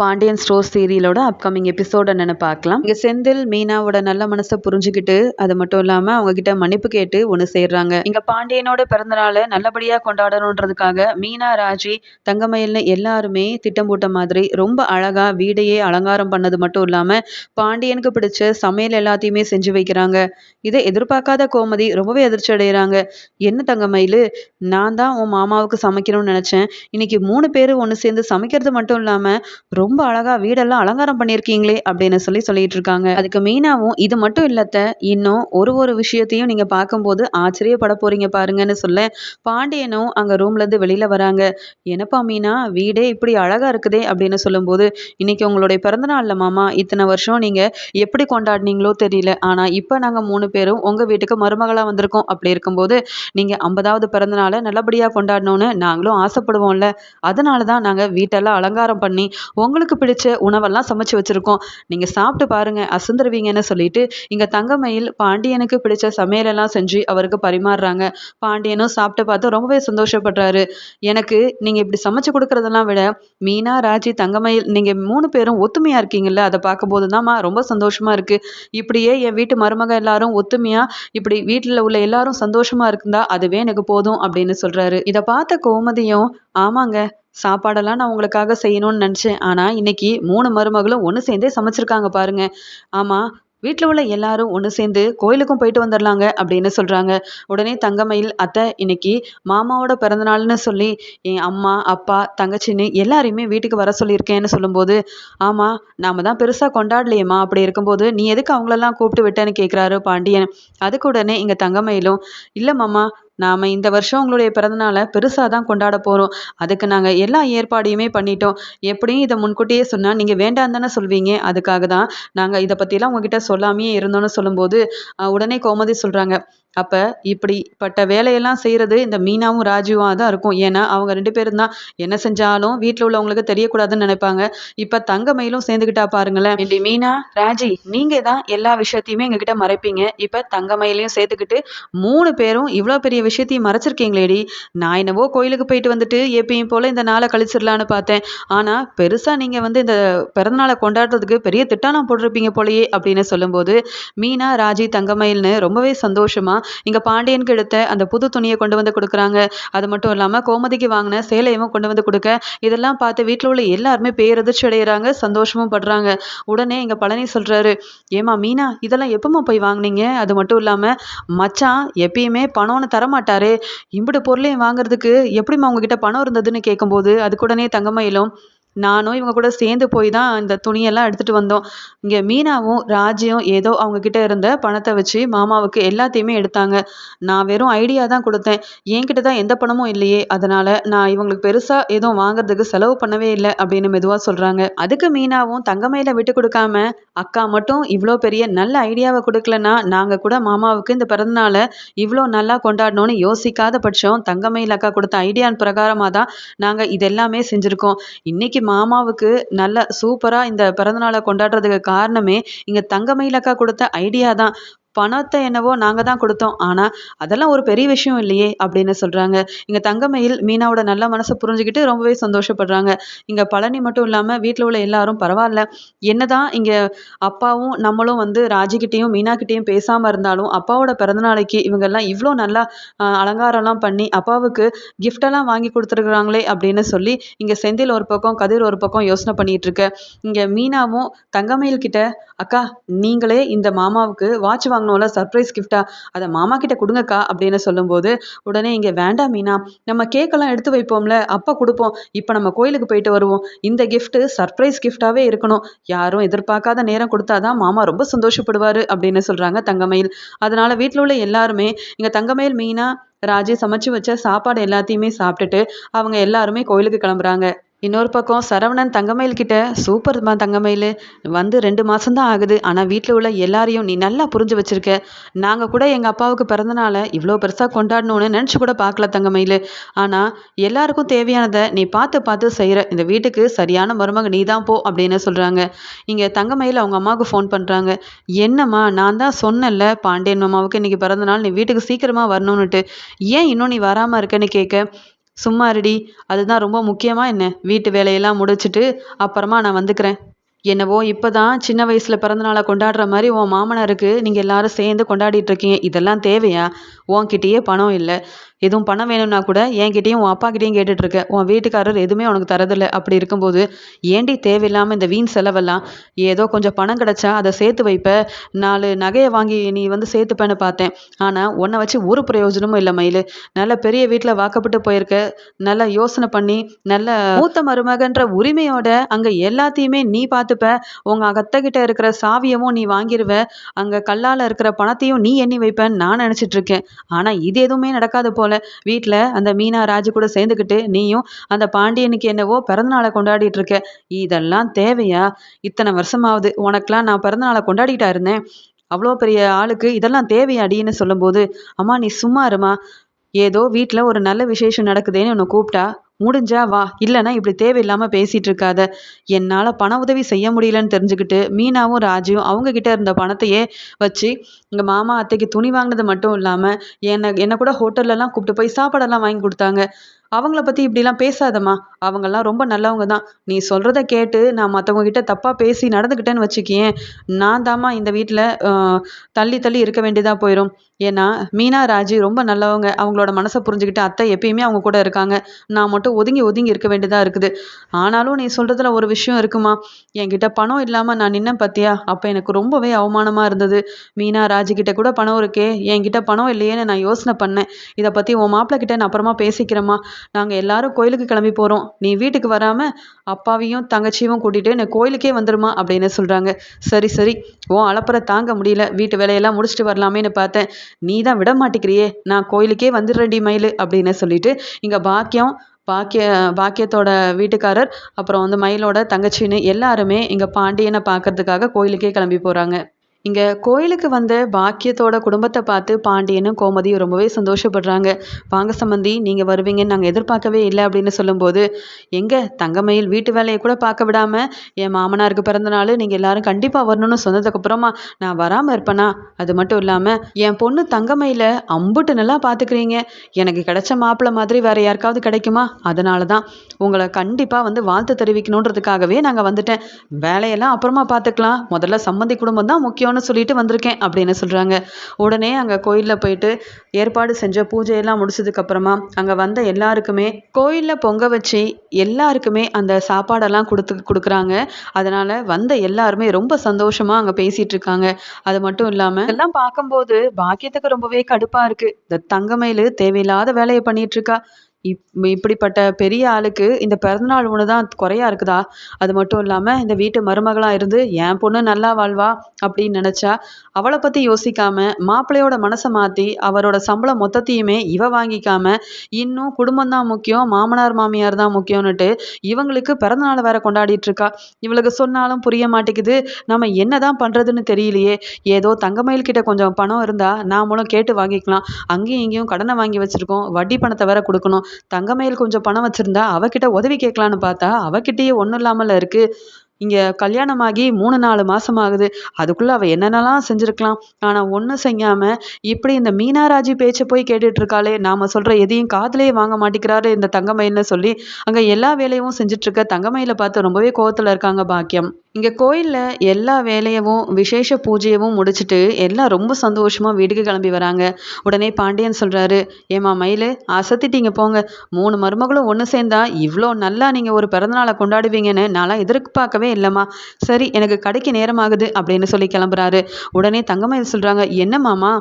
Pandian store சீரியலோட upcoming episode என்னென்னு பார்க்கலாம். இங்கே செந்தில் மீனாவோட நல்ல மனசை புரிஞ்சுக்கிட்டு அது மட்டும் இல்லாமல் அவங்க கிட்ட மன்னிப்பு கேட்டு ஒன்று சேர்றாங்க. இங்கே பாண்டியனோட பிறந்தநாளை நல்லபடியாக கொண்டாடணுன்றதுக்காக மீனா ராஜி தங்கமயில்னு எல்லாருமே திட்டம் போட்ட மாதிரி ரொம்ப அழகாக வீடையே அலங்காரம் பண்ணது மட்டும் இல்லாமல் பாண்டியனுக்கு பிடிச்ச சமையல் எல்லாத்தையுமே செஞ்சு வைக்கிறாங்க. இதை எதிர்பார்க்காத கோமதி ரொம்பவே அதிர்ச்சி அடைகிறாங்க என்ன தங்கமயில் நான் தான் உன் மாமாவுக்கு சமைக்கணும்னு நினச்சேன். இன்னைக்கு மூணு பேர் ஒன்று சேர்ந்து சமைக்கிறது மட்டும் இல்லாமல் ரொம்ப அழகா வீடெல்லாம் அலங்காரம் பண்ணியிருக்கீங்களே அப்படின்னு சொல்லி சொல்லிட்டு இருக்காங்க அதுக்கு மீனாவும் இது மட்டும் இல்லத்த இன்னும் ஒரு ஒரு விஷயத்தையும் நீங்க பார்க்கும்போது ஆச்சரியப்பட போறீங்க பாருங்கன்னு சொல்ல பாண்டியனும் அங்க ரூம்ல இருந்து வெளியில வராங்க. என்னப்பா மீனா வீடே இப்படி அழகா இருக்குதே அப்படின்னு சொல்லும்போது இன்னைக்கு உங்களுடைய பிறந்த நாள்ல மாமா இத்தனை வருஷம் நீங்க எப்படி கொண்டாடினீங்களோ தெரியல. ஆனா இப்ப நாங்க மூணு பேரும் உங்க வீட்டுக்கு மருமகளா வந்திருக்கோம். அப்படி இருக்கும்போது நீங்க ஐம்பதாவது பிறந்த நாளை நல்லபடியா கொண்டாடணும்னு நாங்களும் ஆசைப்படுவோம்ல. அதனாலதான் நாங்க வீட்டெல்லாம் அலங்காரம் பண்ணி உங்களுக்கு பிடிச்ச உணவெல்லாம் சமைச்சு வச்சுருக்கோம். நீங்கள் சாப்பிட்டு பாருங்கள் அசந்துருவீங்கன்னு சொல்லிட்டு இங்கே தங்கமயில் பாண்டியனுக்கு பிடிச்ச சமையலெல்லாம் செஞ்சு அவருக்கு பரிமாறுறாங்க. பாண்டியனும் சாப்பிட்டு பார்த்து ரொம்பவே சந்தோஷப்படுறாரு. எனக்கு நீங்கள் இப்படி சமைச்சு கொடுக்குறதெல்லாம் விட மீனா ராஜி தங்கமயில் நீங்கள் மூணு பேரும் ஒத்துமையாக இருக்கீங்கல்ல அதை பார்க்கும்போது தான்மா ரொம்ப சந்தோஷமாக இருக்குது இப்படியே என் வீட்டு மருமக எல்லாரும் ஒத்துமையாக இப்படி வீட்டில் உள்ள எல்லாரும் சந்தோஷமாக இருக்குந்தா அதுவே எனக்கு போதும் அப்படின்னு சொல்கிறாரு இதை பார்த்த கோமதியும் ஆமாங்க சாப்பாடெல்லாம் நான் உங்களுக்காக செய்யணும்னு நினச்சேன். ஆனால் இன்னைக்கு மூணு மருமகளும் ஒன்று சேர்ந்தே சமைச்சிருக்காங்க பாருங்க. ஆமாம் வீட்டில் உள்ள எல்லாரும் ஒன்று சேர்ந்து கோயிலுக்கும் போயிட்டு வந்துடலாங்க அப்படின்னு சொல்கிறாங்க உடனே தங்கமயில் அத்தை இன்னைக்கு மாமாவோட பிறந்தநாள்னு சொல்லி என் அம்மா அப்பா தங்கச்சின்னு எல்லாரையுமே வீட்டுக்கு வர சொல்லியிருக்கேன்னு சொல்லும்போது ஆமாம் நாம தான் பெருசாக கொண்டாடலையேம்மா அப்படி இருக்கும்போது நீ எதுக்கு அவங்களெல்லாம் கூப்பிட்டு விட்டேன்னு கேட்குறாரு பாண்டியன். அதுக்கு உடனே இங்கே தங்கமயிலும் இல்லை மாமா நாம் இந்த வருஷம் உங்களுடைய பிறந்தநாளை பெருசாக தான் கொண்டாட போகிறோம் அதுக்கு நாங்கள் எல்லா ஏற்பாடையுமே பண்ணிட்டோம். எப்படியும் இதை முன்கூட்டியே சொன்னால் நீங்கள் வேண்டாம் தானே சொல்வீங்க. அதுக்காக தான் நாங்கள் இதை பற்றிலாம் உங்ககிட்ட சொல்லாமையே இருந்தோன்னு சொல்லும்போது உடனே கோமதி சொல்கிறாங்க அப்போ இப்படிப்பட்ட வேலையெல்லாம் செய்கிறது இந்த மீனாவும் ராஜுவாக தான் இருக்கும். ஏன்னா அவங்க ரெண்டு பேரும் தான். என்ன செஞ்சாலும் வீட்டில் உள்ளவங்களுக்கு தெரியக்கூடாதுன்னு நினைப்பாங்க. இப்போ தங்கமயிலும் சேர்ந்துக்கிட்டா பாருங்களேன். இப்படி மீனா ராஜி நீங்கள் தான் எல்லா விஷயத்தையுமே எங்ககிட்ட மறைப்பீங்க. இப்போ தங்கமயிலையும் சேர்த்துக்கிட்டு மூணு பேரும் இவ்வளோ பெரிய விஷயத்தையும் மறைச்சிருக்கீங்களேடி. நான் என்னவோ கோயிலுக்கு போயிட்டு வந்துட்டு எப்பயும் போல் இந்த நாளை கழிச்சிடலான்னு பார்த்தேன். ஆனால் பெருசாக நீங்கள் வந்து இந்த பிறந்தநாளை கொண்டாடுறதுக்கு பெரிய திட்டம்லாம் போட்டிருப்பீங்க போலயே அப்படின்னு சொல்லும்போது மீனா ராஜி தங்கமயில்னு ரொம்பவே சந்தோஷமாக இங்கே பாண்டியனுக்கு எடுத்த அந்த புது துணியை கொண்டு வந்து கொடுக்குறாங்க. அது மட்டும் இல்லாமல் கோமதிக்கு வாங்கின சேலையும் கொண்டு வந்து கொடுக்க. இதெல்லாம் பார்த்து வீட்டில் உள்ள எல்லாருமே பேரதிர்ச்சி அடைகிறாங்க சந்தோஷமும் படுறாங்க. உடனே இங்கே பழனி சொல்கிறாரு ஏமா மீனா இதெல்லாம் எப்போம்மா போய் வாங்கினீங்க? அது மட்டும் இல்லாமல் மச்சான் எப்பயுமே பணம்னு தரமாட்டாரே. இம்பிடு பொருளையும் வாங்குறதுக்கு எப்படிம்மா உங்ககிட்ட பணம் இருந்ததுன்னு கேட்கும்போது அதுக்கு உடனே தங்கமயிலும் நானும் இவங்க கூட சேர்ந்து போய் தான் இந்த துணியெல்லாம் எடுத்துகிட்டு வந்தோம். இங்கே மீனாவும் ராஜியும் ஏதோ அவங்கக்கிட்ட இருந்த பணத்தை வச்சு மாமாவுக்கு எல்லாத்தையுமே எடுத்தாங்க. நான் வெறும் ஐடியா தான் கொடுத்தேன். என்கிட்ட தான் எந்த பணமும் இல்லையே. அதனால் நான் இவங்களுக்கு பெருசாக எதுவும் வாங்குறதுக்கு செலவு பண்ணவே இல்லை அப்படின்னு மெதுவாக சொல்கிறாங்க அதுக்கு மீனாவும் தங்கமையில விட்டு கொடுக்காம அக்கா மட்டும் இவ்வளோ பெரிய நல்ல ஐடியாவை கொடுக்கலன்னா நாங்கள் கூட மாமாவுக்கு இந்த பிறந்தநாளை இவ்வளோ நல்லா கொண்டாடணும்னு யோசிக்காத பட்சம் தங்கமயில் அக்கா கொடுத்த ஐடியான் பிரகாரமாக தான் நாங்கள் இதெல்லாமே செஞ்சுருக்கோம். இன்னைக்கு மாமாவுக்கு நல்ல சூப்பராக இந்த பிறந்தநாளை கொண்டாடுறதுக்கு காரணமே இங்கே தங்கமயிலக்கா கொடுத்த ஐடியா தான். பணத்தை என்னவோ நாங்கள் தான் கொடுத்தோம். ஆனால் அதெல்லாம் ஒரு பெரிய விஷயம் இல்லையே அப்படின்னு சொல்கிறாங்க இங்கே தங்கமயில் மீனாவோட நல்ல மனசை புரிஞ்சுக்கிட்டு ரொம்பவே சந்தோஷப்படுறாங்க. இங்கே பழனி மட்டும் இல்லாமல் வீட்டில் உள்ள எல்லாரும் பரவாயில்ல. என்னதான் இங்கே அப்பாவும் நம்மளும் வந்து ராஜிக்கிட்டேயும் மீனாக்கிட்டேயும் பேசாமல் இருந்தாலும் அப்பாவோட பிறந்தநாளைக்கு இவங்கெல்லாம் இவ்வளோ நல்லா அலங்காரம்லாம் பண்ணி அப்பாவுக்கு கிஃப்டெல்லாம் வாங்கி கொடுத்துருக்குறாங்களே அப்படின்னு சொல்லி இங்கே செந்தில் ஒரு பக்கம் கதிர் ஒரு பக்கம் யோசனை பண்ணிகிட்டு இருக்க. இங்கே மீனாவும் தங்கமயில் கிட்ட அக்கா நீங்களே இந்த மாமாவுக்கு வாட்ச் வாங்க வாங்கினோம்ல சர்ப்ரைஸ் கிஃப்டா அதை மாமா கிட்ட கொடுங்கக்கா அப்படின்னு சொல்லும்போது உடனே இங்கே வேண்டாம் மீனா நம்ம கேக்கெல்லாம் எடுத்து வைப்போம்ல அப்போ கொடுப்போம். இப்போ நம்ம கோயிலுக்கு போயிட்டு வருவோம். இந்த கிஃப்ட்டு சர்ப்ரைஸ் கிஃப்டாகவே இருக்கணும். யாரும் எதிர்பார்க்காத நேரம் கொடுத்தாதான் மாமா ரொம்ப சந்தோஷப்படுவார் அப்படின்னு சொல்கிறாங்க தங்கமயில். அதனால் வீட்டில் உள்ள எல்லாருமே இங்கே தங்கமயில் மீனா ராஜே சமைச்சு வச்ச சாப்பாடு எல்லாத்தையுமே சாப்பிட்டுட்டு அவங்க எல்லாருமே கோயிலுக்கு கிளம்புறாங்க. இன்னொரு பக்கம் சரவணன் தங்கமயில் கிட்ட சூப்பர்மா தங்கமயில் வந்து ரெண்டு மாதம்தான் ஆகுது. ஆனால் வீட்டில் உள்ள எல்லாரையும் நீ நல்லா புரிஞ்சு வச்சுருக்க. நாங்கள் கூட எங்கள் அப்பாவுக்கு பிறந்தனால இவ்வளோ பெருசாக கொண்டாடணும்னு நினச்சி கூட பார்க்கல தங்கமயில். ஆனால் எல்லாருக்கும் தேவையானதை நீ பார்த்து பார்த்து செய்கிற இந்த வீட்டுக்கு சரியான மருமக நீ தான் போ அப்படின்னு சொல்கிறாங்க இங்கே தங்கமயில் அவங்க அம்மாவுக்கு ஃபோன் பண்ணுறாங்க என்னம்மா நான் தான் சொன்னல பாண்டியன் மாமாவுக்கு இன்றைக்கி பிறந்தநாள் நீ வீட்டுக்கு சீக்கிரமாக வரணுன்னுட்டு ஏன் இன்னும் நீ வராமல் இருக்கன்னு கேட்க சும்மா இருடி அதுதான் ரொம்ப முக்கியமாக என்ன? வீட்டு வேலையெல்லாம் முடிச்சிட்டு அப்புறமா நான் வந்துக்கிறேன். என்னவோ இப்போ தான் சின்ன வயசில் பிறந்தநாளை கொண்டாடுற மாதிரி உன் மாமனாருக்கு நீங்கள் எல்லாரும் சேர்ந்து கொண்டாடிட்டு இருக்கீங்க. இதெல்லாம் தேவையா? உன்கிட்டயே பணம் இல்லை. எதுவும் பணம் வேணும்னா கூட என்கிட்டயும் உன் அப்பா கிட்டேயும் கேட்டுட்ருக்க. உன் வீட்டுக்காரர் எதுவுமே உனக்கு தரதில்லை. அப்படி இருக்கும்போது ஏண்டி தேவையில்லாமல் இந்த வீண் செலவெல்லாம்? ஏதோ கொஞ்சம் பணம் கிடச்சா அதை சேர்த்து வைப்ப. நாலு நகையை வாங்கி நீ வந்து சேர்த்துப்பேன்னு பார்த்தேன். ஆனால் உன்னை வச்சு ஒரு பிரயோஜனமும் இல்லை மயில். நல்ல பெரிய வீட்டில் வாக்கப்பட்டு போயிருக்க. நல்ல யோசனை பண்ணி நல்ல மூத்த மருமகன்ற உரிமையோட அங்கே எல்லாத்தையுமே நீ பார்த்துப்ப. உங்கள் அத்தைக்கிட்ட இருக்கிற சாவியமும் நீ வாங்கிடுவ அங்கே கல்லால் இருக்கிற பணத்தையும் நீ எண்ணி வைப்பேன்னு நான் நினச்சிட்டு இருக்கேன் ஆனால் இது எதுவுமே நடக்காது போல வீட்டில் அந்த மீனா ராஜு கூட சேர்ந்துக்கிட்டு நீயும் அந்த பாண்டியனுக்கு என்னவோ பிறந்தநாளை கொண்டாடிட்டு இருக்க. இதெல்லாம் தேவையா? இத்தனை வருஷமாவது உனக்கெல்லாம் நான் பிறந்தநாளை கொண்டாடிட்டா இருந்தேன். அவ்வளோ பெரிய ஆளுக்கு இதெல்லாம் தேவையாடின்னு சொல்லும்போது அம்மா நீ சும்மா இருமா. ஏதோ வீட்டில் ஒரு நல்ல விசேஷம் நடக்குதேன்னு உன்னை கூப்பிட்டா முடிஞ்சா வா இல்லைன்னா இப்படி தேவையில்லாமல் பேசிகிட்டு இருக்காத என்னால் பண உதவி செய்ய முடியலன்னு தெரிஞ்சுக்கிட்டு மீனாவும் ராஜியும் அவங்க கிட்ட இருந்த பணத்தையே வச்சு எங்கள் மாமா அத்தைக்கு துணி வாங்கினது மட்டும் இல்லாமல் என்னை என்னை கூட ஹோட்டல்லலாம் கூப்பிட்டு போய் சாப்பாடெல்லாம் வாங்கி கொடுத்தாங்க. அவங்கள பற்றி இப்படிலாம் பேசாதம்மா. அவங்கெல்லாம் ரொம்ப நல்லவங்க தான் நீ சொல்கிறத கேட்டு நான் மற்றவங்க கிட்ட தப்பாக பேசி நடந்துக்கிட்டேன்னு வச்சுக்கியேன். நான் தாம்மா இந்த வீட்டில் தள்ளி தள்ளி இருக்க வேண்டியதாக போயிடும் ஏன்னா மீனா ராஜி ரொம்ப நல்லவங்க. அவங்களோட மனசை புரிஞ்சுக்கிட்டு அத்தை எப்பயுமே அவங்க கூட இருக்காங்க. நான் மட்டும் ஒதுங்கி ஒதுங்கி இருக்க வேண்டியதாக இருக்குது. ஆனாலும் நீ சொல்கிறதுல ஒரு விஷயம் இருக்குமா? என்கிட்ட பணம் இல்லாமல் நான் நின்ன பார்த்தியா அப்போ எனக்கு ரொம்பவே அவமானமாக இருந்தது. மீனா ராஜி கிட்ட கூட பணம் இருக்கே. என்கிட்ட பணம் இல்லையேன்னு நான் யோசனை பண்ணேன். இதை பற்றி உன் மாப்பிள்ளை கிட்ட நான் அப்புறமா பேசிக்கிறேம்மா. நாங்கள் எல்லாரும் கோயிலுக்கு கிளம்பி போகிறோம் நீ வீட்டுக்கு வராமல் அப்பாவையும் தங்கச்சியும் கூட்டிகிட்டு என்னை கோயிலுக்கே வந்துருமா? அப்படின்னு சொல்கிறாங்க சரி சரி. ஓ அலப்பறை தாங்க முடியல. வீட்டு வேலையெல்லாம் முடிச்சுட்டு வரலாமேன்னு பார்த்தேன். நீ தான் விட மாட்டேங்கிறியே. நான் கோயிலுக்கே வந்துடுறேன்டி மயில் அப்படின்னு சொல்லிட்டு இங்கே பாக்கியம் பாக்கிய பாக்கியத்தோட வீட்டுக்காரர் அப்புறம் வந்து மயிலோட தங்கச்சின்னு எல்லாருமே இங்கே பாண்டியனை பார்க்கறதுக்காக கோயிலுக்கே கிளம்பி போகிறாங்க இங்கே கோயிலுக்கு வந்த பாக்கியத்தோட குடும்பத்தை பார்த்து பாண்டியனும் கோமதியும் ரொம்பவே சந்தோஷப்படுறாங்க. வாங்க சம்மந்தி நீங்கள் வருவீங்கன்னு நாங்கள் எதிர்பார்க்கவே இல்லை அப்படின்னு சொல்லும்போது எங்கே தங்கமயில் வீட்டு வேலையை கூட பார்க்க விடாமல் என் மாமனாருக்கு பிறந்த நாள் நீங்கள் எல்லாரும் கண்டிப்பாக வரணும்னு சொன்னதுக்கப்புறமா நான் வராமல் இருப்பேனா? அது மட்டும் இல்லாமல் என் பொண்ணு தங்கமயில அம்புட்டு நல்லா பார்த்துக்கிறீங்க. எனக்கு கிடைச்ச மாப்பிள்ளை மாதிரி வேற யாருக்காவது கிடைக்குமா? அதனால தான் உங்களை கண்டிப்பாக வந்து வாழ்த்து தெரிவிக்கணுன்றதுக்காகவே நாங்கள் வந்துட்டேன். வேலையெல்லாம் அப்புறமா பார்த்துக்கலாம். முதல்ல சம்மந்தி குடும்பம் தான் முக்கியம் போகணும்னு சொல்லிட்டு வந்திருக்கேன் அப்படின்னு சொல்கிறாங்க உடனே அங்கே கோயிலில் போயிட்டு ஏற்பாடு செஞ்ச பூஜையெல்லாம் முடிச்சதுக்கப்புறமா அங்கே வந்த எல்லாருக்குமே கோயிலில் பொங்க வச்சு எல்லாருக்குமே அந்த சாப்பாடெல்லாம் கொடுத்து கொடுக்குறாங்க. அதனால் வந்த எல்லாருமே ரொம்ப சந்தோஷமாக அங்கே பேசிகிட்டு இருக்காங்க. அது மட்டும் இல்லாமல் எல்லாம் பார்க்கும்போது பாக்கியத்துக்கு ரொம்பவே கடுப்பாக இருக்குது இந்த தங்கமயில் தேவையில்லாத வேலையை பண்ணிட்டு இருக்கா. இப் இப்படிப்பட்ட பெரிய ஆளுக்கு இந்த பிறந்தநாள் ஒன்று தான் குறையா இருக்குதா? அது மட்டும் இல்லாமல் இந்த வீட்டு மருமகளாக இருந்து என் பொண்ணு நல்லா வாழ்வா அப்படின்னு நினச்சா அவளை பற்றி யோசிக்காமல் மாப்பிள்ளையோட மனசை மாற்றி அவரோட சம்பளம் மொத்தத்தையுமே இவ வாங்கிக்காம இன்னும் குடும்பம் தான் முக்கியம் மாமனார் மாமியார் தான் முக்கியம்னுட்டு இவங்களுக்கு பிறந்தநாள் வேற கொண்டாடிட்டு இருக்கா? இவளுக்கு சொன்னாலும் புரிய மாட்டேங்குது. நம்ம என்ன தான் பண்ணுறதுன்னு தெரியலையே. ஏதோ தங்கமயில் கிட்ட கொஞ்சம் பணம் இருந்தால் நாமளும் கேட்டு வாங்கிக்கலாம். அங்கேயும் இங்கேயும் கடனை வாங்கி வச்சுருக்கோம். வட்டி பணத்தை வேற கொடுக்கணும். தங்கமயில் கொஞ்சம் பணம் வச்சுருந்தா அவகிட்ட உதவி கேட்கலான்னு பார்த்தா அவகிட்டயே ஒன்றும் இல்லாமல் இருக்குது இங்கே கல்யாணமாகி மூணு நாலு மாதம் ஆகுது அதுக்குள்ளே அவள் என்னென்னலாம் செஞ்சுருக்கலாம். ஆனால் ஒன்றும் செய்யாமல் இப்படி இந்த மீனாராஜி பேச்சை போய் கேட்டுட்ருக்காளே நாம் சொல்கிற எதையும் காதுலயே வாங்க மாட்டேங்கிறாரு இந்த தங்கமயில்னு சொல்லி அங்கே எல்லா வேலையும் செஞ்சிட்ருக்க தங்கமயில பார்த்து ரொம்பவே கோவத்தில் இருக்காங்க பாக்கியம். இங்கே கோயிலில் எல்லா வேலையவும் விசேஷ பூஜையவும் முடிச்சுட்டு எல்லாம் ரொம்ப சந்தோஷமாக வீட்டுக்கு கிளம்பி வராங்க. உடனே பாண்டியன் சொல்கிறாரு ஏமா மயில் அசத்திட்டீங்க போங்க. மூணு மருமகளும் ஒன்று சேர்ந்தா இவ்வளோ நல்லா நீங்கள் ஒரு பிறந்தநாளை கொண்டாடுவீங்கன்னு நான்லாம் எதிர்பார்க்கவே இல்லைம்மா. சரி எனக்கு கடைக்கு நேரமாகுது அப்படின்னு சொல்லி கிளம்புறாரு. உடனே தங்கமயில் சொல்கிறாங்க என்ன மாமா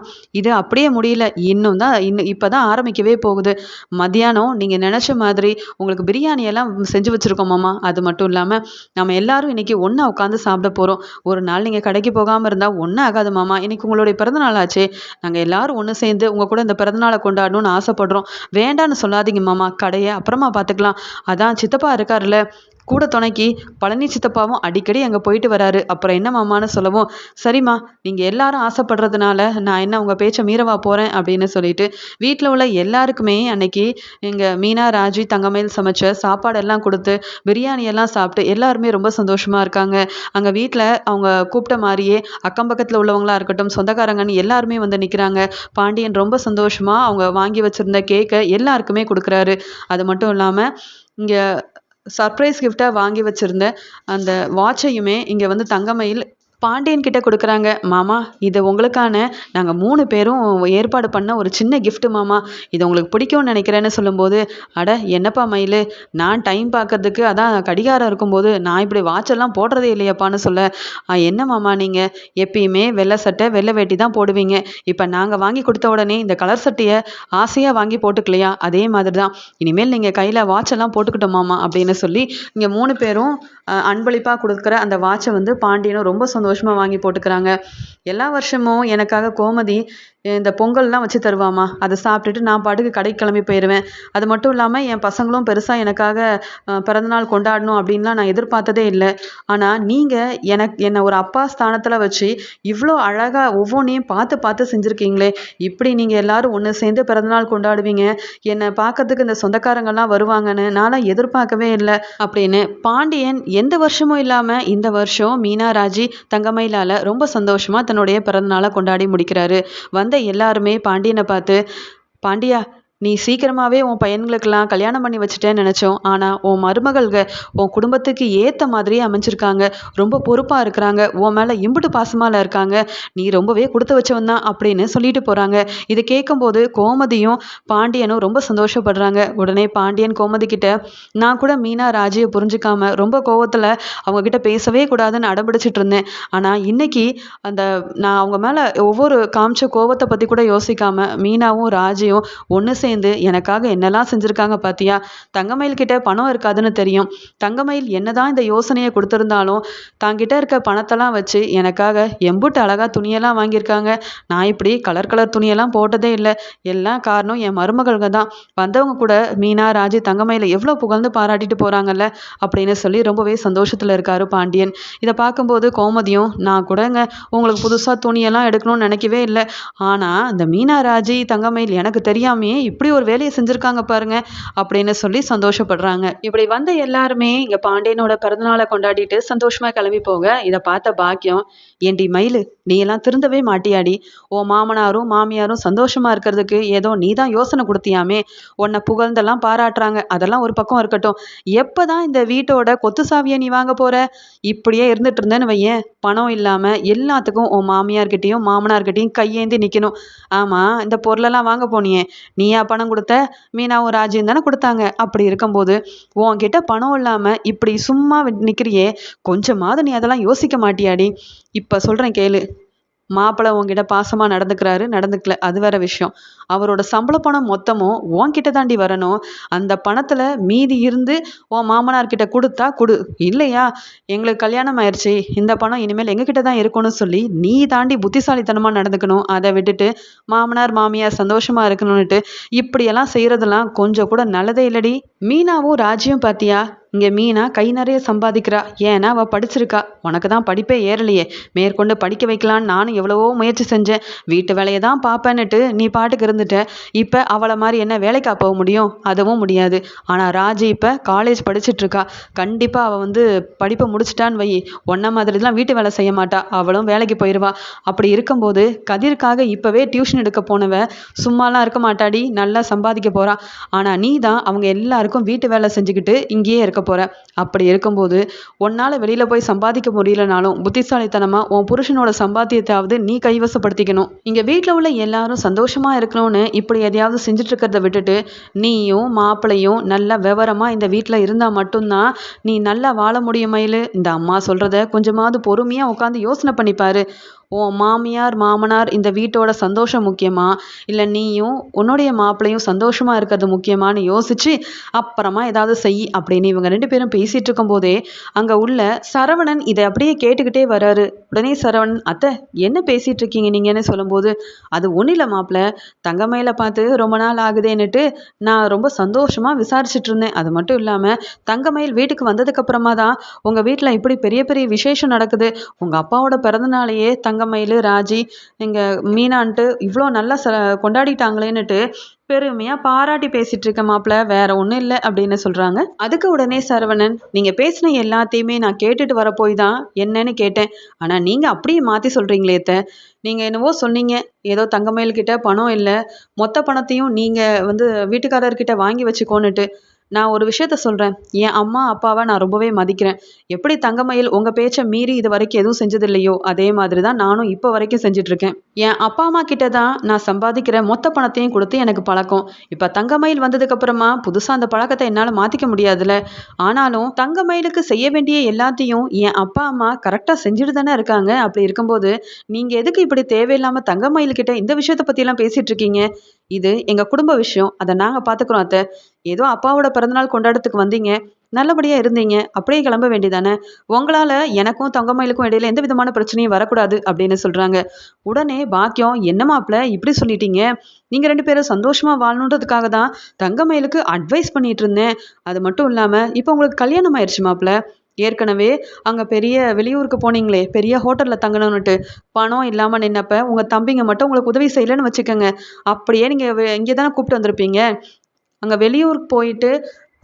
இது அப்படியே முடியல. இன்னும் தான் இன்னும் இப்போ தான் ஆரம்பிக்கவே போகுது. மதியானம் நீங்கள் நினச்ச மாதிரி உங்களுக்கு பிரியாணி எல்லாம் செஞ்சு வச்சுருக்கோம் மாமா. அது மட்டும் இல்லாமல் நம்ம எல்லாரும் இன்னைக்கு ஒன்றா உட்காந்து சாப்பிட போகிறோம் ஒரு நாள் நீங்கள் கடைக்கு போகாமல் இருந்தால் ஒன்றும் ஆகாது மாமா. இன்னைக்கு உங்களுடைய பிறந்தநாள் ஆச்சே. நாங்கள் எல்லாரும் ஒன்று சேர்ந்து உங்கள் கூட இந்த பிறந்தநாளை கொண்டாடணும்னு ஆசைப்படுறோம். வேண்டான்னு சொல்லாதீங்க மாமா. கடையை அப்புறமா பார்த்துக்கலாம் அதான் சித்தப்பா இருக்காருல்ல. கூட துணைக்கு பழனி சித்தப்பாவும் அடிக்கடி அங்கே போயிட்டு வராரு. அப்புறம் என்ன மாமான்னு சொல்லவும் சரிம்மா நீங்கள் எல்லாரும் ஆசைப்படுறதுனால நான் என்ன உங்கள் பேச்சை மீறவா போகிறேன் அப்படின்னு சொல்லிட்டு வீட்டில் உள்ள எல்லாருக்குமே அன்னைக்கு எங்கள் மீனா ராஜி தங்கமேல் சமைச்ச சாப்பாடெல்லாம் கொடுத்து பிரியாணி எல்லாம் சாப்பிட்டு எல்லாருமே ரொம்ப சந்தோஷமாக இருக்காங்க. அங்கே வீட்டில் அவங்க கூப்பிட்ட மாதிரியே அக்கம் பக்கத்தில் உள்ளவங்களா இருக்கட்டும் சொந்தக்காரங்கன்னு எல்லாருமே வந்து நிற்கிறாங்க பாண்டியன் ரொம்ப சந்தோஷமாக அவங்க வாங்கி வச்சுருந்த கேக்கை எல்லாருக்குமே கொடுக்குறாரு. அது மட்டும் இல்லாமல் இங்கே சர்ப்ரைஸ் கிஃப்டாக வாங்கி வச்சுருந்த அந்த வாட்சையுமே இங்கே வந்து தங்கமயில் பாண்டியன் கிட்ட கொடுக்குறாங்க மாமா இது உங்களுக்கான நாங்கள் மூணு பேரும் ஏற்பாடு பண்ண ஒரு சின்ன கிஃப்ட் மாமா. இது உங்களுக்கு பிடிக்கும்னு நினைக்கிறேன்னு சொல்லும்போது அட என்னப்பா மயில் நான் டைம் பார்க்கறதுக்கு அதான் கடிகாரம் இருக்கும்போது நான் இப்படி வாட்செல்லாம் போடுறதே இல்லையப்பான்னு சொல்ல. என்ன மாமா நீங்கள் எப்பயுமே வெள்ளை சட்டை வெள்ளை வேட்டி தான் போடுவீங்க. இப்போ நாங்கள் வாங்கி கொடுத்த உடனே இந்த கலர் சட்டையை ஆசையாக வாங்கி போட்டுக்கலையா? அதே மாதிரி தான் இனிமேல் நீங்கள் கையில் வாட்செல்லாம் போட்டுக்கிட்டோம் மாமா அப்படின்னு சொல்லி இங்கே மூணு பேரும் அன்பளிப்பாக கொடுக்குற அந்த வாட்சை வந்து பாண்டியனும் ரொம்ப சந்தோஷம் சந்தோஷமாக வாங்கி போட்டுக்கிறாங்க. எல்லா வருஷமும் எனக்காக கோமதி இந்த பொங்கல்லாம் வச்சு தருவாம்மா. அதை சாப்பிட்டுட்டு நான் பாட்டுக்கு கடைக்கு கிளம்பி போயிடுவேன் அது மட்டும் இல்லாமல் என் பசங்களும் பெருசாக எனக்காக பிறந்தநாள் கொண்டாடணும் அப்படின்லாம் நான் எதிர்பார்த்ததே இல்லை. ஆனால் நீங்கள் எனக்கு என்னை ஒரு அப்பா ஸ்தானத்தில் வச்சு இவ்வளோ அழகாக ஒவ்வொன்றையும் பார்த்து பார்த்து செஞ்சுருக்கீங்களே. இப்படி நீங்கள் எல்லாரும் ஒன்று சேர்ந்து பிறந்தநாள் கொண்டாடுவீங்க. என்னை பார்க்கறதுக்கு இந்த சொந்தக்காரங்கள்லாம் வருவாங்கன்னு நான்லாம் எதிர்பார்க்கவே இல்லை அப்படின்னு. பாண்டியன் எந்த வருஷமும் இல்லாமல் இந்த வருஷம் மீனா ராஜி தங்கமயிலால் ரொம்ப சந்தோஷமாக தன்னுடைய பிறந்தநாளை கொண்டாடி முடிக்கிறாரு. வந்த எல்லாருமே பாண்டியனை பார்த்து பாண்டியா நீ சீக்கிரமாகவே உன் பையன்களுக்கெல்லாம் கல்யாணம் பண்ணி வச்சுட்டேன்னு நினச்சோம். ஆனால் உன் மருமகள்க உன் குடும்பத்துக்கு ஏற்ற மாதிரியே அமைஞ்சிருக்காங்க. ரொம்ப பொறுப்பாக இருக்கிறாங்க. உன் மேலே இம்புட்டு பாசமால இருக்காங்க. நீ ரொம்பவே கொடுத்து வச்சவன் தான் அப்படின்னு சொல்லிட்டு போகிறாங்க இதை கேட்கும்போது கோமதியும் பாண்டியனும் ரொம்ப சந்தோஷப்படுறாங்க. உடனே பாண்டியன் கோமதி கிட்ட நான் கூட மீனா ராஜியை புரிஞ்சுக்காம ரொம்ப கோவத்தில் அவங்க கிட்ட பேசவே கூடாதுன்னு அடம்பிடிச்சிட்டு இருந்தேன். ஆனால் இன்னைக்கு அந்த நான் அவங்க மேலே ஒவ்வொரு காமிச்ச கோவத்தை பற்றி கூட யோசிக்காம மீனாவும் ராஜியும் ஒன்று சேர்ந்து எனக்காக என்னெல்லாம் செஞ்சுருக்காங்க பார்த்தியா தங்கமயில் கிட்ட பணம் இருக்காதுன்னு தெரியும். தங்கமயில் என்னதான் இந்த யோசனையை கொடுத்துருந்தாலும் தாங்கிட்ட இருக்க பணத்தெல்லாம் வச்சு எனக்காக எம்புட்டு அழகாக துணியெல்லாம் வாங்கியிருக்காங்க. நான் இப்படி கலர் கலர் துணியெல்லாம் போட்டதே இல்லை. எல்லாம் காரணம் என் மருமகள்கள் தான். வந்தவங்க கூட மீனா ராஜி தங்கமயில எவ்வளோ புகழ்ந்து பாராட்டிட்டு போகிறாங்கல்ல அப்படின்னு சொல்லி ரொம்பவே சந்தோஷத்தில் இருக்காரு பாண்டியன். இதை பார்க்கும்போது கோமதியும் நான் கூடங்க உங்களுக்கு புதுசாக துணியெல்லாம் எடுக்கணும்னு நினைக்கவே இல்லை. ஆனால் இந்த மீனா ராஜி தங்கமயில் எனக்கு தெரியாமையே இப்படி ஒரு வேலையை செஞ்சுருக்காங்க பாருங்க அப்படின்னு சொல்லி சந்தோஷப்படுறாங்க. இப்படி வந்த எல்லாருமே இங்கே பாண்டியனோட பிறந்தநாளை கொண்டாடிட்டு சந்தோஷமாக கிளம்பி போக இதை பார்த்த பாக்கியம் ஏண்டி மயிலு நீ எல்லாம் திருந்தவே மாட்டியாடி. ஓ மாமனாரும் மாமியாரும் சந்தோஷமா இருக்கிறதுக்கு ஏதோ நீ தான் யோசனை கொடுத்தியாமே. உன்னை புகழ்ந்தெல்லாம் பாராட்டுறாங்க. அதெல்லாம் ஒரு பக்கம் இருக்கட்டும். எப்போ தான் இந்த வீட்டோட கொத்து சாவியை நீ வாங்க போற? இப்படியே இருந்துட்டு இருந்தேன்னு வையேன். பணம் இல்லாமல் எல்லாத்துக்கும் உன் மாமியார்கிட்டையும் மாமனார்கிட்டையும் கையேந்தி நிற்கணும் ஆமாம் இந்த பொருளெல்லாம் வாங்க போனியே. நீயா பணம் கொடுத்த மீனாவும் ராஜியும் தானே கொடுத்தாங்க. அப்படி இருக்கும்போது உன்கிட்ட பணம் இல்லாம இப்படி சும்மா நிக்கிறியே கொஞ்சமாவது நீ அதெல்லாம் யோசிக்க மாட்டியாடி. இப்ப சொல்றேன் கேளு. மாப்பிள்ளை உங்ககிட்ட பாசமாக நடந்துக்கிறாரு நடந்துக்கல. அது வேற விஷயம். அவரோட சம்பள பணம் மொத்தமும் உன்கிட்ட தாண்டி வரணும். அந்த பணத்தில் மீதி இருந்து உன் மாமனார்கிட்ட கொடுத்தா கொடு. இல்லையா? எங்களுக்கு கல்யாணம் ஆயிடுச்சு இந்த பணம் இனிமேல் எங்ககிட்ட தான் இருக்கும்னு சொல்லி நீ தாண்டி புத்திசாலித்தனமாக நடந்துக்கணும். அதை விட்டுட்டு மாமனார் மாமியார் சந்தோஷமாக இருக்கணும்னுட்டு இப்படியெல்லாம் செய்கிறதெல்லாம் கொஞ்சம் கூட நல்லதே இல்லடி. மீனாவும் ராஜியும் பார்த்தியா இங்கே மீனா கை நிறைய சம்பாதிக்கிறா. ஏன்னா அவள் படிச்சிருக்கா. உனக்கு தான் படிப்பே ஏறலையே. மேற்கொண்டு படிக்க வைக்கலான்னு நானும் எவ்வளவோ முயற்சி செஞ்சேன். வீட்டு வேலையை தான் பார்ப்பேன்னுட்டு நீ பாட்டுக்கு இருந்துட்ட. இப்போ அவளை மாதிரி என்ன வேலைக்கா போக முடியும்? அதுவும் முடியாது. ஆனால் ராஜி இப்போ காலேஜ் படிச்சிட்ருக்கா கண்டிப்பாக அவள் வந்து படிப்பை முடிச்சிட்டான்னு வை. உன்ன மாதிரிலாம் வீட்டு வேலை செய்ய மாட்டா. அவளும் வேலைக்கு போயிடுவா அப்படி இருக்கும்போது கதிர்க்காக இப்போவே டியூஷன் எடுக்க போனவ சும்மாலாம் இருக்க மாட்டாடி. நல்லா சம்பாதிக்க போறா. ஆனால் நீ தான் அவங்க எல்லாருக்கும் வீட்டு வேலை செஞ்சுக்கிட்டு இங்கேயே இருக்க போற. அப்படி இருக்கும்போது உன்னால் வெளியில் போய் சம்பாதிக்க முடியலனாலும் புத்திசாலித்தனமாக உன் புருஷனோட சம்பாத்தியத்தாவது நீ கைவசப்படுத்திக்கணும். இங்கே வீட்டில் உள்ள எல்லாரும் சந்தோஷமாக இருக்கணும்னு இப்படி எதையாவது செஞ்சுட்டு இருக்கிறத விட்டுட்டு நீயும் மாப்பிள்ளையும் நல்லா விவரமாக இந்த வீட்டில் இருந்தால் மட்டும்தான் நீ நல்லா வாழ முடியும் மயிலு. இந்த அம்மா சொல்கிறத கொஞ்சமாவது பொறுமையாக உட்காந்து யோசனை பண்ணிப்பாரு. உன் மாமியார் மாமனார் இந்த வீட்டோட சந்தோஷம் முக்கியமா? இல்லை நீயும் உன்னுடைய மாப்பிள்ளையும் சந்தோஷமாக இருக்கிறது முக்கியமான்னு யோசிச்சு அப்புறமா ஏதாவது செய் அப்படின்னு இவங்க ரெண்டு பேரும் பேசிகிட்டு இருக்கும்போதே அங்கே உள்ள சரவணன் இதை அப்படியே கேட்டுக்கிட்டே வராரு. உடனே சரவணன் அத்தை என்ன பேசிகிட்டு இருக்கீங்க நீங்கன்னு சொல்லும்போது அது ஒன்றும் இல்லை மாப்பிள்ள தங்கமயில பார்த்து ரொம்ப நாள் ஆகுதேன்னுட்டு நான் ரொம்ப சந்தோஷமாக விசாரிச்சுட்டு இருந்தேன். அது மட்டும் இல்லாமல் தங்கமயில் வீட்டுக்கு வந்ததுக்கப்புறமா தான் உங்கள் வீட்டில் இப்படி பெரிய பெரிய விசேஷம் நடக்குது. உங்கள் அப்பாவோட பிறந்தநாளையே தங்க தங்கமயில் ராஜி எங்கள் மீனான்ட்டு இவ்வளோ நல்லா ச கொண்டாடிட்டாங்களேன்னுட்டு பெருமையாக பாராட்டி பேசிட்டு இருக்க மாப்பிள்ள வேற ஒன்றும் இல்லை அப்படின்னு சொல்கிறாங்க அதுக்கு உடனே சரவணன் நீங்கள் பேசின எல்லாத்தையுமே நான் கேட்டுட்டு வர போய் தான் என்னன்னு கேட்டேன். ஆனால் நீங்கள் அப்படியே மாற்றி சொல்கிறீங்களே த நீங்கள் என்னவோ சொன்னீங்க. ஏதோ தங்கமயில்கிட்ட பணம் இல்லை. மொத்த பணத்தையும் நீங்கள் வந்து வீட்டுக்காரர்கிட்ட வாங்கி வச்சுக்கோன்னுட்டு நான் ஒரு விஷயத்த சொல்கிறேன் என் அம்மா அப்பாவை நான் ரொம்பவே மதிக்கிறேன். எப்படி தங்கமயில் உங்கள் பேச்சை மீறி இது வரைக்கும் எதுவும் செஞ்சதில்லையோ அதே மாதிரி தான் நானும் இப்போ வரைக்கும் செஞ்சிட்ருக்கேன் என் அப்பா அம்மா கிட்ட தான் நான் சம்பாதிக்கிற மொத்த பணத்தையும் கொடுத்து எனக்கு பழக்கம். இப்போ தங்கமயில் வந்ததுக்கப்புறமா புதுசாக அந்த பழக்கத்தை என்னால் மாற்றிக்க முடியாதுல்ல ஆனாலும் தங்கமயிலுக்கு செய்ய வேண்டிய எல்லாத்தையும் என் அப்பா அம்மா கரெக்டாக செஞ்சுட்டு தானே இருக்காங்க. அப்படி இருக்கும்போது நீங்கள் எதுக்கு இப்படி தேவையில்லாமல் தங்கமயில்கிட்ட இந்த விஷயத்தை பற்றிலாம் பேசிகிட்டு இருக்கீங்க? இது எங்கள் குடும்ப விஷயம். அதை நாங்கள் பார்த்துக்குறோம் அத்தை. ஏதோ அப்பாவோட பிறந்தநாள் கொண்டாடத்துக்கு வந்தீங்க. நல்லபடியாக இருந்தீங்க. அப்படியே கிளம்ப வேண்டியதானே? உங்களால் எனக்கும் தங்கமயிலுக்கும் இடையில எந்த விதமான பிரச்சனையும் வரக்கூடாது அப்படின்னு சொல்கிறாங்க உடனே பாக்கியம் என்ன மாப்பிள்ள இப்படி சொல்லிட்டீங்க. நீங்கள் ரெண்டு பேரும் சந்தோஷமாக வாழணுன்றதுக்காக தான் தங்கமயிலுக்கு அட்வைஸ் பண்ணிட்டு இருந்தேன். அது மட்டும் இல்லாமல் இப்போ உங்களுக்கு கல்யாணம் ஆயிடுச்சு மாப்பிள்ள ஏற்கனவே அங்கே பெரிய வெளியூருக்கு போனீங்களே பெரிய ஹோட்டலில் தங்கணும்னுட்டு. பணம் இல்லாமல் நின்னப்ப உங்கள் தம்பிங்க மட்டும் உங்களுக்கு உதவி செய்யலைன்னு வச்சுக்கோங்க. அப்படியே நீங்கள் இங்கே தானே கூப்பிட்டு வந்திருப்பீங்க. அங்கே வெளியூருக்கு போயிட்டு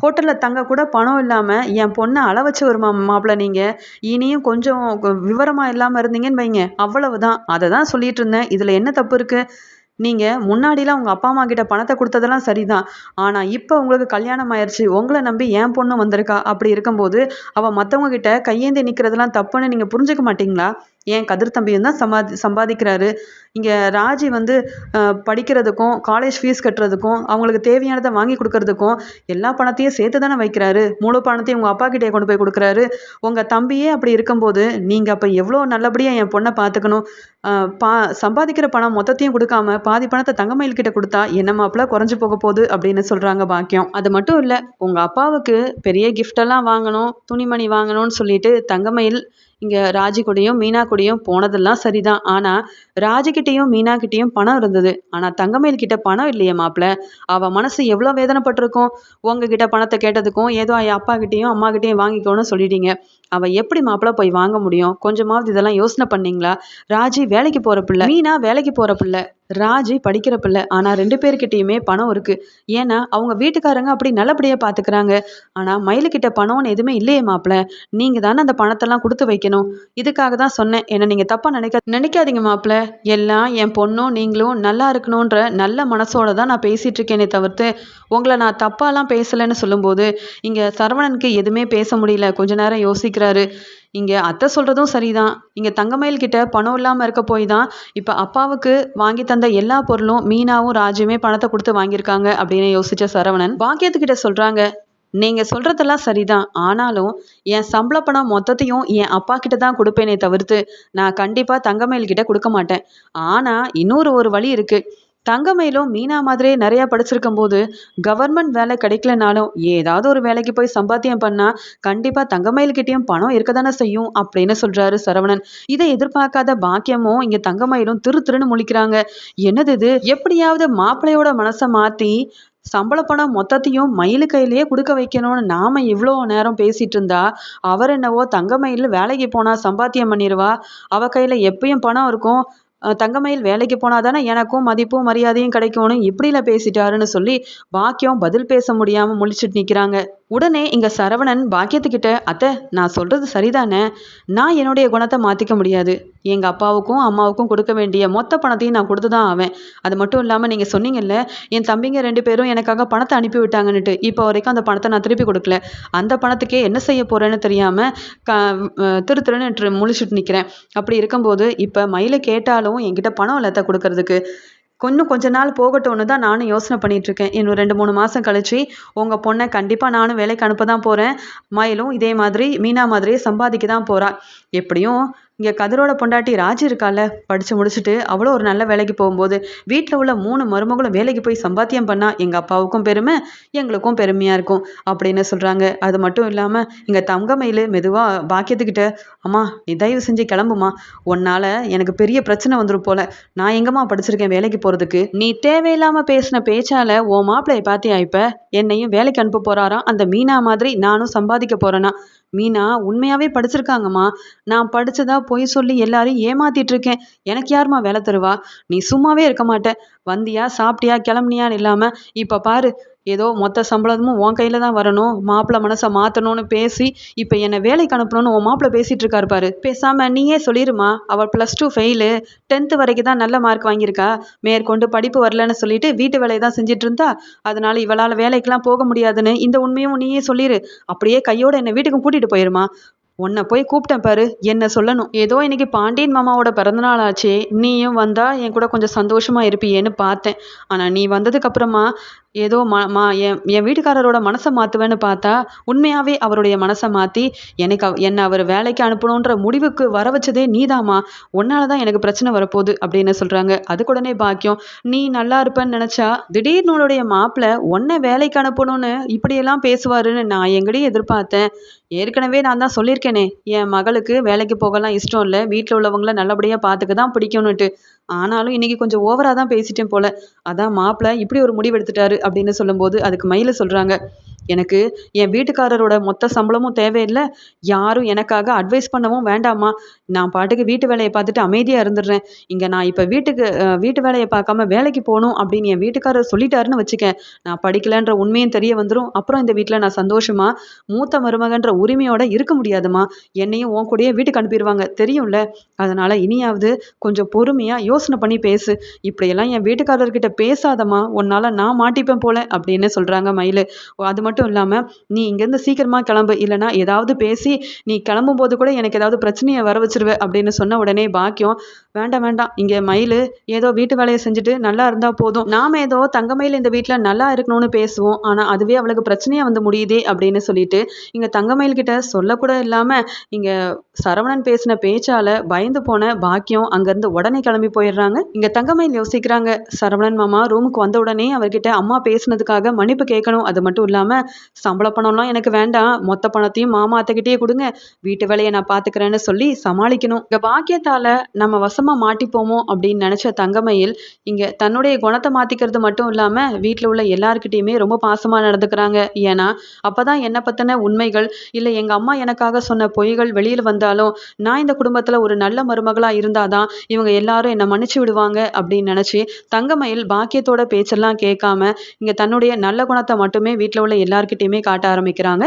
ஹோட்டலில் தங்க கூட பணம் இல்லாமல் என் பொண்ணை அள வச்சு வருமா மாப்பிள்ள நீங்கள் இனியும் கொஞ்சம் விவரமாக இல்லாமல் இருந்தீங்கன்னு வைங்க. அவ்வளவு தான் அதை தான் சொல்லிட்டு இருந்தேன். இதில் என்ன தப்பு இருக்குது நீங்கள் முன்னாடிலாம் உங்கள் அப்பா அம்மா கிட்ட பணத்தை கொடுத்ததெல்லாம் சரிதான். ஆனால் இப்போ உங்களுக்கு கல்யாணம் ஆயிடுச்சு உங்களை நம்பி என் பொண்ணு வந்திருக்கா? அப்படி இருக்கும்போது அவள் மற்றவங்க கிட்ட கையேந்தி நிற்கிறதெல்லாம் தப்புன்னு நீங்கள் புரிஞ்சுக்க மாட்டீங்களா? ஏன் கதிர் தம்பியும் தான் சம்பாதி சம்பாதிக்கிறாரு? இங்கே ராஜி வந்து படிக்கிறதுக்கும் காலேஜ் ஃபீஸ் கட்டுறதுக்கும் அவங்களுக்கு தேவையானதை வாங்கி கொடுக்கறதுக்கும் எல்லா பணத்தையும் சேர்த்து தானே வைக்கிறாரு? முழு பணத்தையும் உங்கள் அப்பா கிட்டே கொண்டு போய் கொடுக்குறாரு. உங்கள் தம்பியே அப்படி இருக்கும்போது நீங்கள் அப்போ எவ்வளோ நல்லபடியாக என் பொண்ணை பார்த்துக்கணும்? பா சம்பாதிக்கிற பணம் மொத்தத்தையும் கொடுக்காம பாதி பணத்தை தங்கமயில் கிட்ட கொடுத்தா என்ன மாப்பிள்ள குறைஞ்சி போக போகுது அப்படின்னு சொல்கிறாங்க பாக்கியம். அது மட்டும் இல்லை உங்கள் அப்பாவுக்கு பெரிய கிஃப்டெல்லாம் வாங்கணும் துணிமணி வாங்கணும்னு சொல்லிட்டு தங்கமயில் இங்கே ராஜி கூடயும் மீனா கூடயும் போனதெல்லாம் சரிதான். ஆனால் ராஜிக்கிட்டேயும் மீனா கிட்டேயும் பணம் இருந்தது. ஆனால் தங்கமேல் கிட்ட பணம் இல்லையே மாப்பிள்ள அவள் மனசு எவ்வளோ வேதனைப்பட்டிருக்கும்? உங்ககிட்ட பணத்தை கேட்டதுக்கும் ஏதோ அப்பா கிட்டேயும் அம்மா கிட்டேயும் வாங்கிக்கோன்னு சொல்லிட்டீங்க. அவள் எப்படி மாப்பிள்ள போய் வாங்க முடியும்? கொஞ்சமாவது இதெல்லாம் யோசனை பண்ணீங்களா? ராஜி வேலைக்கு போகிற பிள்ளை. மீனா வேலைக்கு போகிற பிள்ளை. ராஜி படிக்கிற பிள்ளை ஆனால் ரெண்டு பேர்கிட்டயுமே பணம் இருக்குது ஏன்னா அவங்க வீட்டுக்காரங்க அப்படி நல்லபடியாக பார்த்துக்கிறாங்க ஆனால் மயிலுக்கிட்ட பணம்னு எதுவுமே இல்லையே மாப்பிள்ள நீங்கள் தானே அந்த பணத்தெல்லாம் கொடுத்து வைக்கணும். இதுக்காக தான் சொன்னேன். என்ன நீங்கள் தப்பாக நினைக்க நினைக்காதீங்க மாப்பிள்ள எல்லாம் என் பொண்ணும் நீங்களும் நல்லா இருக்கணுன்ற நல்ல மனசோட தான் நான் பேசிகிட்டு இருக்கேனே தவிர்த்து உங்களை நான் தப்பாலாம் பேசலைன்னு சொல்லும்போது இங்கே சரவணனுக்கு எதுவுமே பேச முடியல. கொஞ்ச நேரம் யோசிக்கிறாரு. இங்கே அத்தை சொல்கிறதும் சரிதான். இங்கே தங்கமயில் கிட்ட பணம் இல்லாமல் இருக்க போய் தான் இப்போ அப்பாவுக்கு வாங்கி தந்த எல்லா பொருளும் மீனாவும் ராஜுமே பணத்தை கொடுத்து வாங்கியிருக்காங்க அப்படின்னு யோசிச்ச சரவணன் பாக்கியத்துக்கிட்ட சொல்கிறாங்க நீங்கள் சொல்கிறதெல்லாம் சரிதான். ஆனாலும் என் சம்பள பணம் மொத்தத்தையும் என் அப்பா கிட்ட தான் கொடுப்பேனே தவிர்த்து நான் கண்டிப்பாக தங்கமயில் கிட்ட கொடுக்க மாட்டேன். ஆனால் இன்னொரு ஒரு வழி இருக்குது தங்கமயிலும் மீனா மாதிரியே நிறையா படிச்சிருக்கும் போது கவர்மெண்ட் வேலை கிடைக்கலனாலும் ஏதாவது ஒரு வேலைக்கு போய் சம்பாத்தியம் பண்ணால் கண்டிப்பாக தங்கமயில்கிட்டயும் பணம் இருக்க தானே செய்யும் அப்படின்னு சொல்கிறாரு சரவணன். இதை எதிர்பார்க்காத பாக்கியமும் இங்கே தங்கமயிலும் திரு திருன்னு முழிக்கிறாங்க. என்னது இது? எப்படியாவது மாப்பிள்ளையோட மனசை மாற்றி சம்பள பணம் மொத்தத்தையும் மயிலு கையிலேயே கொடுக்க வைக்கணும்னு நாம இவ்வளோ நேரம் பேசிட்டு இருந்தா அவர் என்னவோ தங்க மயில் வேலைக்கு போனா சம்பாத்தியம் பண்ணிடுவா அவ கையில எப்பயும் பணம் இருக்கும். தங்கமயில் வேலைக்கு போனால் தானே எனக்கும் மதிப்பும் மரியாதையும் கிடைக்கும்னு இப்படிலாம் பேசிட்டாருன்னு சொல்லி பாக்கியம் பதில் பேச முடியாமல் முழிச்சிட்டு நிற்கிறாங்க உடனே இங்கே சரவணன் பாக்கியத்துக்கிட்ட அத்தை நான் சொல்கிறது சரிதானே? நான் என்னுடைய குணத்தை மாற்றிக்க முடியாது. எங்கள் அப்பாவுக்கும் அம்மாவுக்கும் கொடுக்க வேண்டிய மொத்த பணத்தையும் நான் கொடுத்து தான் ஆவேன். அது மட்டும் இல்லாமல் நீங்கள் சொன்னீங்கல்ல என் தம்பிங்க ரெண்டு பேரும் எனக்காக பணத்தை அனுப்பி விட்டாங்கன்னுட்டு இப்போ வரைக்கும் அந்த பணத்தை நான் திருப்பி கொடுக்கல. அந்த பணத்துக்கே என்ன செய்ய போகிறேன்னு தெரியாமல் க திரு திருன்னு முழிச்சிட்டு நிற்கிறேன் அப்படி இருக்கும்போது இப்போ மயிலை கேட்டாலும் என்கிட்ட பணம் இல்லாத கொடுக்கறதுக்கு. இன்னும் கொஞ்ச நாள் போகட்டும்னு தான் நானும் யோசனை பண்ணிகிட்ருக்கேன் இன்னும் ரெண்டு மூணு மாதம் கழிச்சு உங்கள் பொண்ணை கண்டிப்பாக நானும் வேலைக்கு அனுப்ப தான் போகிறேன் மயிலும் இதே மாதிரி மீனா மாதிரியே சம்பாதிக்க தான் போகிறா எப்படியும் இங்கே கதிரோட பொண்டாட்டி ராஜி இருக்கால படித்து முடிச்சுட்டு அவ்வளோ ஒரு நல்ல வேலைக்கு போகும்போது வீட்டில் உள்ள மூணு மருமகளும் வேலைக்கு போய் சம்பாத்தியம் பண்ணால் எங்கள் அப்பாவுக்கும் பெருமை எங்களுக்கும் பெருமையாக இருக்கும் அப்படின்னு சொல்கிறாங்க அது மட்டும் இல்லாமல் இங்கே தங்கமயில் மெதுவாக பாக்கியத்துக்கிட்ட அம்மா நீ தயவு செஞ்சு கிளம்புமா உன்னால் எனக்கு பெரிய பிரச்சனை வந்துடும் போல. நான் எங்கம்மா படிச்சிருக்கேன் வேலைக்கு போகிறதுக்கு நீ தேவையில்லாமல் பேசின பேச்சால் ஓ மாப்பிள்ளையை பார்த்தியா இப்போ? என்னையும் வேலைக்கு அனுப்ப போகிறாராம் அந்த மீனா மாதிரி நானும் சம்பாதிக்க போகிறேன்னா மீனா உண்மையாகவே படிச்சிருக்காங்கம்மா. நான் படித்ததா பொய் சொல்லி எல்லாரையும் ஏமாத்திட்டு இருக்கேன் எனக்கு யாரும்மா வேலை தருவா? நீ சும்மாவே இருக்க மாட்டே. வந்தியா சாப்பிட்டியா கிளம்புனியான்னு இல்லாமல் இப்போ பாரு ஏதோ மொத்த சம்பளமும் உன் கையில் தான் வரணும். மாப்பிள்ளை மனசை மாற்றணும்னு பேசி இப்போ என்னை வேலைக்கு அனுப்பணும்னு உன் மாப்பிள்ளை பேசிகிட்டு இருக்காரு பாரு. பேசாமல் நீயே சொல்லிடுமா அவள் ப்ளஸ் டூ ஃபெயிலு டென்த்து வரைக்கும் தான் நல்ல மார்க் வாங்கியிருக்கா? மேற்கொண்டு படிப்பு வரலன்னு சொல்லிட்டு வீட்டு வேலையை தான் செஞ்சுட்டு இருந்தா? அதனால இவளால் வேலைக்கெல்லாம் போக முடியாதுன்னு இந்த உண்மையும் நீயே சொல்லிடு அப்படியே கையோட என்னை வீட்டுக்கு கூட்டிகிட்டு போயிருமா? உன்னை போய் கூப்பிட்டேன் பாரு என்ன சொல்லணும். ஏதோ இன்னைக்கு பாண்டியன் மாமாவோட பிறந்தநாள் ஆச்சே நீயும் வந்தா என் கூட கொஞ்சம் சந்தோஷமா இருப்பியேன்னு பார்த்தேன். ஆனால் நீ வந்ததுக்கு அப்புறமா ஏதோ ம மா என் என் வீட்டுக்காரரோட மனசை மாற்றுவேன்னு பார்த்தா உண்மையாகவே அவருடைய மனசை மாற்றி எனக்கு அவ என்னை அவர் வேலைக்கு அனுப்பணுன்ற முடிவுக்கு வர வச்சதே நீதாம்மா. உன்னால தான் எனக்கு பிரச்சனை வரப்போகுது அப்படின்னு சொல்கிறாங்க அதுக்கு உடனே பாக்கியம் நீ நல்லா இருப்பேன்னு நினச்சா திடீர்னு உன்னுடைய மாப்பிள்ளை உன்னை வேலைக்கு அனுப்பணும்னு இப்படியெல்லாம் பேசுவாருன்னு நான் எங்கடி எதிர்பார்த்தேன். ஏற்கனவே நான் தான் சொல்லியிருக்கேனே என் மகளுக்கு வேலைக்கு போகலாம் இஷ்டம் இல்லை வீட்டில் உள்ளவங்கள நல்லபடியாக பார்த்துக்க தான் பிடிக்கும்னுட்டு. ஆனாலும் இன்னைக்கு கொஞ்சம் ஓவராக தான் பேசிட்டேன் போல. அதான் மாப்பிள்ளை இப்படி ஒரு முடிவு எடுத்துட்டாரு. அப்படின்னு சொல்லும்போது அதுக்கு மயில சொல்கிறாங்க எனக்கு என் வீட்டுக்காரரோட மொத்த சம்பளமும் தேவையில்லை. யாரும் எனக்காக அட்வைஸ் பண்ணவும் வேண்டாமா நான் பாட்டுக்கு வீட்டு வேலையை பார்த்துட்டு அமைதியாக இருந்துடுறேன். இங்கே நான் இப்போ வீட்டுக்கு வீட்டு வேலையை பார்க்காம வேலைக்கு போகணும் அப்படின்னு என் வீட்டுக்காரர் சொல்லிட்டாருன்னு வச்சுக்கேன். நான் படிக்கலைன்ற உண்மையும் தெரிய வந்துடும் அப்புறம் இந்த வீட்டில் நான் சந்தோஷமா மூத்த மருமகன்ற உரிமையோட இருக்க முடியாதுமா. என்னையும் உன் கூடயே வீட்டுக்கு அனுப்பிடுவாங்க. தெரியும்ல? அதனால இனியாவது கொஞ்சம் பொறுமையாக யோசனை பண்ணி பேசு. இப்படியெல்லாம் என் வீட்டுக்காரர்கிட்ட பேசாதம்மா. உன்னால நான் மாட்டிப்பேன் போல அப்படின்னு சொல்கிறாங்க மயில். அது மட்டும் மட்டும் இல்லாமல் நீ இங்கேருந்து சீக்கிரமாக கிளம்பு. இல்லைனா ஏதாவது பேசி நீ கிளம்பும்போது கூட எனக்கு ஏதாவது பிரச்சனையை வர வச்சிருவே அப்படின்னு சொன்ன உடனே பாக்கியம் வேண்டாம் வேண்டாம். இங்கே மயில் ஏதோ வீட்டு வேலையை செஞ்சுட்டு நல்லா இருந்தால் போதும். நாம் ஏதோ தங்கமயில் இந்த வீட்டில் நல்லா இருக்கணும்னு பேசுவோம். ஆனால் அதுவே அவளுக்கு பிரச்சனையாக வந்து முடியுதே அப்படின்னு சொல்லிட்டு இங்கே தங்கமயில் கிட்ட சொல்லக்கூட இல்லாமல் இங்கே சரவணன் பேசின பேச்சால் பயந்து போன பாக்கியம் அங்கேருந்து உடனே கிளம்பி போயிடுறாங்க. இங்கே தங்கமயில் யோசிக்கிறாங்க சரவணன் மாமா ரூமுக்கு வந்த உடனே அவர்கிட்ட அம்மா பேசுனதுக்காக மன்னிப்பு கேட்கணும். அது மட்டும் இல்லாமல் சம்பள பணம்லாம் எனக்கு வேண்டாம். மொத்த பணத்தையும் மாமா அத்தைக்கிட்டே கொடுங்க. வீட்டு வேலையை நான் பார்த்துக்கிறேன்னு சொல்லி சமாளிக்கணும். இங்கே பாக்கியத்தால் நம்ம வசமாக மாட்டிப்போமோ அப்படின்னு நினச்ச தங்கமயில் இங்கே தன்னுடைய குணத்தை மாற்றிக்கிறது மட்டும் இல்லாமல் வீட்டில் உள்ள எல்லாருக்கிட்டேயுமே ரொம்ப பாசமாக நடந்துக்கிறாங்க. ஏன்னா அப்போ தான் என்னை பற்றின உண்மைகள் இல்லை எங்கள் அம்மா எனக்காக சொன்ன பொய்கள் வெளியில் வந்தாலும் நான் இந்த குடும்பத்தில் ஒரு நல்ல மருமகளாக இருந்தாதான் இவங்க எல்லாரும் என்னை மன்னிச்சு விடுவாங்க அப்படின்னு நினச்சி தங்கமயில் பாக்கியத்தோட பேச்செல்லாம் கேட்காம இங்கே தன்னுடைய நல்ல குணத்தை மட்டுமே வீட்டில் உள்ள எல்லார்கிட்டயுமே காட்ட ஆரம்பிக்கிறாங்க.